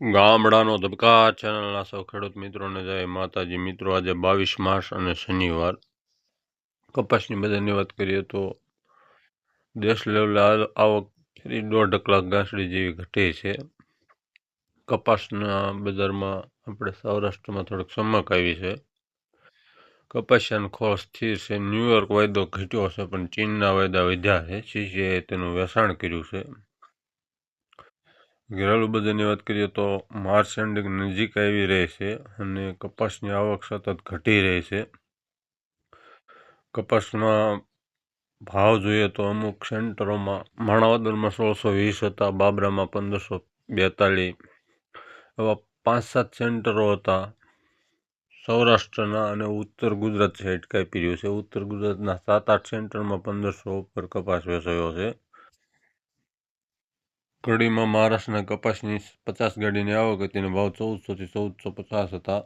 ગામડાનો ધબકા ચેનલના સૌ ખેડૂત મિત્રોને જય માતાજી. મિત્રો, આજે બાવીસ માર્ચ અને શનિવાર. કપાસની બધાની વાત કરીએ તો દેશ લેવલે આવક દોઢ કલાક ગાંસડી જેવી ઘટી છે. કપાસના બજારમાં આપણે સૌરાષ્ટ્રમાં થોડીક ચમક આવી છે. કપાસિયાનો ખોળ સ્થિર છે. ન્યુયોર્ક વાયદો ઘટ્યો છે, પણ ચીનના વાયદા વધ્યા છે. સીસીએ તેનું વેચાણ કર્યું છે. ઘરેલુ બજારની વાત કરીએ તો માર્ચ એન્ડિંગ નજીક આવી રહી છે અને કપાસની આવક સતત ઘટી રહી છે. કપાસમાં ભાવ જોઈએ તો અમુક સેન્ટરોમાં માણાવદરમાં સોળસો વીસ હતા, બાબરામાં પંદરસો બેતાલીસ. એવા પાંચ સાત સેન્ટરો હતા. સૌરાષ્ટ્રના અને ઉત્તર ગુજરાત સાઈડ કાપી રહ્યું છે. ઉત્તર ગુજરાતના સાત આઠ સેન્ટરમાં પંદરસો ઉપર કપાસ વેચાયો છે. કડીમાં મહારાષ્ટ્રના કપાસની પચાસ ગાડીની આવક હતી અને ભાવ ચૌદસોથી ચૌદસો પચાસ હતા.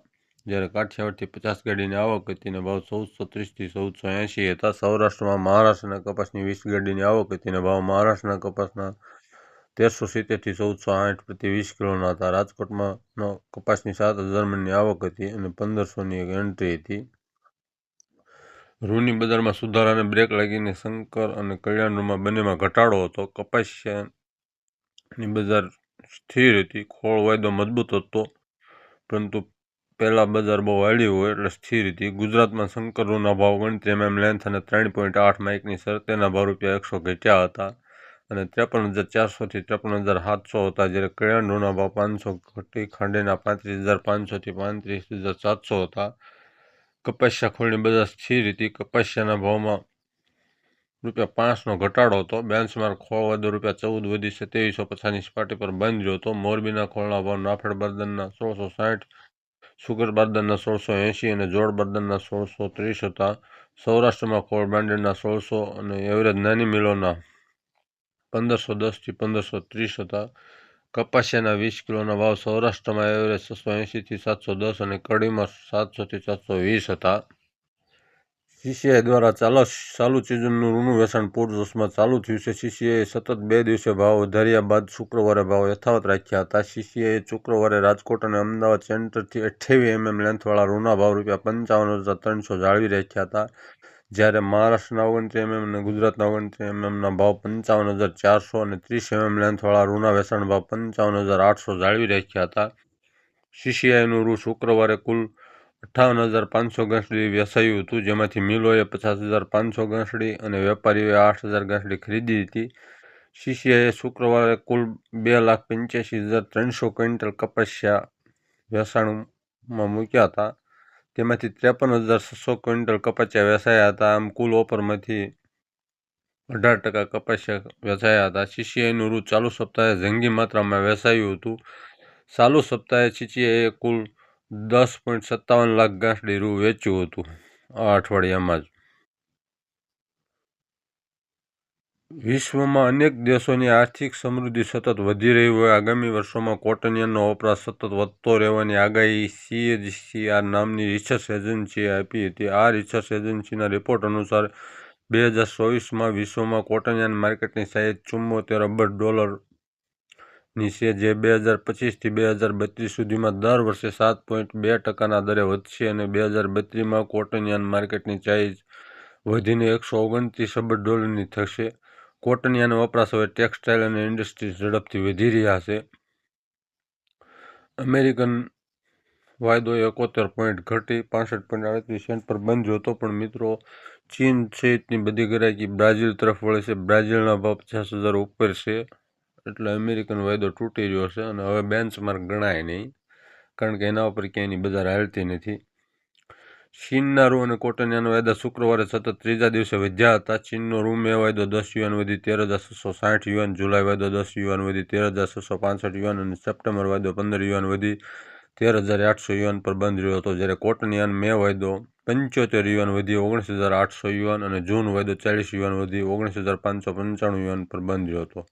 જ્યારે કાઠિયાવાડથી પચાસ ગાડીની આવક હતી અને ભાવ ચૌદસો ત્રીસથી ચૌદસો એંશી હતા. સૌરાષ્ટ્રમાં મહારાષ્ટ્રના કપાસની વીસ ગાડીની આવક હતી અને ભાવ મહારાષ્ટ્રના કપાસના તેરસો સિત્તેરથી ચૌદસો આઠ પ્રતિ વીસ કિલોના હતા. રાજકોટમાં કપાસની સાત હજાર આવક હતી અને પંદરસોની એક એન્ટ્રી હતી. રૂની બજારમાં સુધારાને બ્રેક લાગીને શંકર અને કલ્યાણ રૂમાં બંનેમાં ઘટાડો હતો. કપાસિયા ની બજાર સ્થિર હતી. ખોળ વાયદો મજબૂત હતો, પરંતુ પહેલાં બજાર બહુ વાળ્યું હોય એટલે સ્થિર હતી. ગુજરાતમાં શંકરોના ભાવ ગણતરી એમએમ લેન્થ અને ત્રણ પોઈન્ટ આઠ માઇકની શરતેના ભાવ રૂપિયા એકસો ઘટ્યા હતા અને ત્રેપન હજાર ચારસોથી ત્રેપન હજાર સાતસો હતા, જ્યારે કળિયાણુના ભાવ પાંચસો ઘટી ખાંડીના પાંત્રીસ હજાર પાંચસોથી પાંત્રીસ હજાર સાતસો હતા. કપાસિયા ખોળની બજાર સ્થિર હતી. કપાસિયાના ભાવમાં રૂપિયા પાંચનો ઘટાડો હતો. બેન્ચમાર્ક ખોળ વધુ રૂપિયા ચૌદ વધી છે. ત્રેવીસો પચાસની સપાટી પર બંધ રહ્યો હતો. મોરબીના ખોળના ભાવ નાફેડ બર્દનના સોળસો સાઠ, સુગર બર્દનના સોળસો એંશી અને જોડ બર્દનના સોળસો ત્રીસ હતા. સૌરાષ્ટ્રમાં ખોળ બ્રાન્ડેડના સોળસો અને એવરેજ નાની મિલોના પંદરસો દસથી પંદરસો ત્રીસ હતા. કપાસિયાના વીસ કિલોના ભાવ સૌરાષ્ટ્રમાં એવરેજ છસો એંશીથી સાતસો દસ અને કડીમાં સાતસોથી સાતસો વીસ હતા. સીસીઆઈ દ્વારા ચાલુ ચાલુ સિઝનનું ઋણું વેચાણ પૂરજોશમાં ચાલુ થયું છે. સીસીઆઈએ સતત બે દિવસે ભાવ વધાર્યા બાદ શુક્રવારે ભાવ યથાવત રાખ્યા હતા. સીસીઆઈએ શુક્રવારે રાજકોટ અને અમદાવાદ સેન્ટરથી અઠ્યાવી એમએમ લેન્થવાળા ઋણના ભાવ રૂપિયા પંચાવન હજાર ત્રણસો જાળવી રાખ્યા હતા. જ્યારે મહારાષ્ટ્રના ઓગણત્રીસ એમએમ અને ગુજરાતના ઓગણત્રીસ એમએમના ભાવ પંચાવન હજાર ચારસો અને ત્રીસ એમએમ લેન્થવાળા ઋણના વેચાણ ભાવ પંચાવન હજાર આઠસો જાળવી રાખ્યા હતા. સીસીઆઈનું રૂ શુક્રવારે કુલ અઠ્ઠાવન હજાર પાંચસો ઘાસડી વેચાયું હતું, જેમાંથી મિલોએ પચાસ હજાર પાંચસો ગાંસડી અને વેપારીઓએ આઠ હજાર ગાંસડી ખરીદી હતી. સીસીઆઈએ શુક્રવારે કુલ બે લાખ પંચ્યાસી હજાર ત્રણસો ક્વિન્ટલ કપાસિયા વેચાણમાં મૂક્યા હતા. તેમાંથી ત્રેપન હજાર છસો ક્વિન્ટલ કપાસિયા વેચાયા હતા. આમ કુલ ઓફરમાંથી અઢાર ટકા કપાસિયા વેચાયા હતા. સીસીઆઈનું રૂ ચાલુ સપ્તાહે જંગી માત્રામાં વેચાયું હતું. ચાલુ સપ્તાહે સીસીઆઈએ કુલ દસ પોઈન્ટ સત્તાવન લાખ ઘાસ રૂ વેચ્યું હતું આ અઠવાડિયામાં જ. વિશ્વમાં અનેક દેશોની આર્થિક સમૃદ્ધિ સતત વધી રહી હોય, આગામી વર્ષોમાં કોટનિયનનો વપરાશ સતત વધતો રહેવાની આગાહી સીએજીસીઆર નામની રિસર્ચ એજન્સીએ આપી હતી. આ રિસર્ચ એજન્સીના રિપોર્ટ અનુસાર, બે હજાર ચોવીસમાં વિશ્વમાં કોટનિયન માર્કેટની સાઇઝ ચુમ્મોતેર અબજ ડોલર ની છે જે બે હજાર પચીસથી બે હજાર બત્રીસ સુધીમાં દર વર્ષે સાત પોઈન્ટ બે ટકાના દરે વધશે અને બે હજાર બત્રીસમાં કોટનિયાન માર્કેટની ચાઇઝ વધીને એકસો ઓગણત્રીસ અબજ ડોલરની થશે. કોટન કોટનિયાનો વપરાશ હવે ટેક્સટાઇલ અને ઇન્ડસ્ટ્રીઝ ઝડપથી વધી રહ્યા છે. અમેરિકન વાયદો એકોતેર પોઈન્ટ ઘટી પાસઠ પોઈન્ટ આડત્રીસ સેન્ટ પર બંધ હતો પણ મિત્રો, ચીન સહિતની બધી ગરાકી બ્રાઝિલ તરફ વળે છે. બ્રાઝિલના ભાવ પચાસ હજાર ઉપર છે. એટલે અમેરિકન વાયદો તૂટી રહ્યો છે અને હવે બેન્ચમાર્ક ગણાય નહીં. કારણ કે એના ઉપર ક્યાંયની બજાર હાલતી નથી. ચીનના રૂ અને કોટનિયાનો વાયદા શુક્રવારે સતત ત્રીજા દિવસે વધ્યા હતા. ચીનનો રૂ મે વાયદો દસ યુવાન વધી તેર હજાર છસો સાઠ યુવાન. જુલાઈ વાયદો દસ યુવાન વધી તેર હજાર છસો પાંસઠ યુવાન અને સપ્ટેમ્બર વાયદો પંદર યુવાન વધી તેર હજાર આઠસો યુવાન પર બંધ રહ્યો હતો. જ્યારે કોટનિયાન મે વાયદો પંચોતેર યુવાન વધી ઓગણીસ હજાર આઠસો યુવાન અને જૂન વાયદો ચાલીસ યુવાન વધી ઓગણીસ હજાર પાંચસો પંચાણું યુવાન પર બંધ રહ્યો હતો.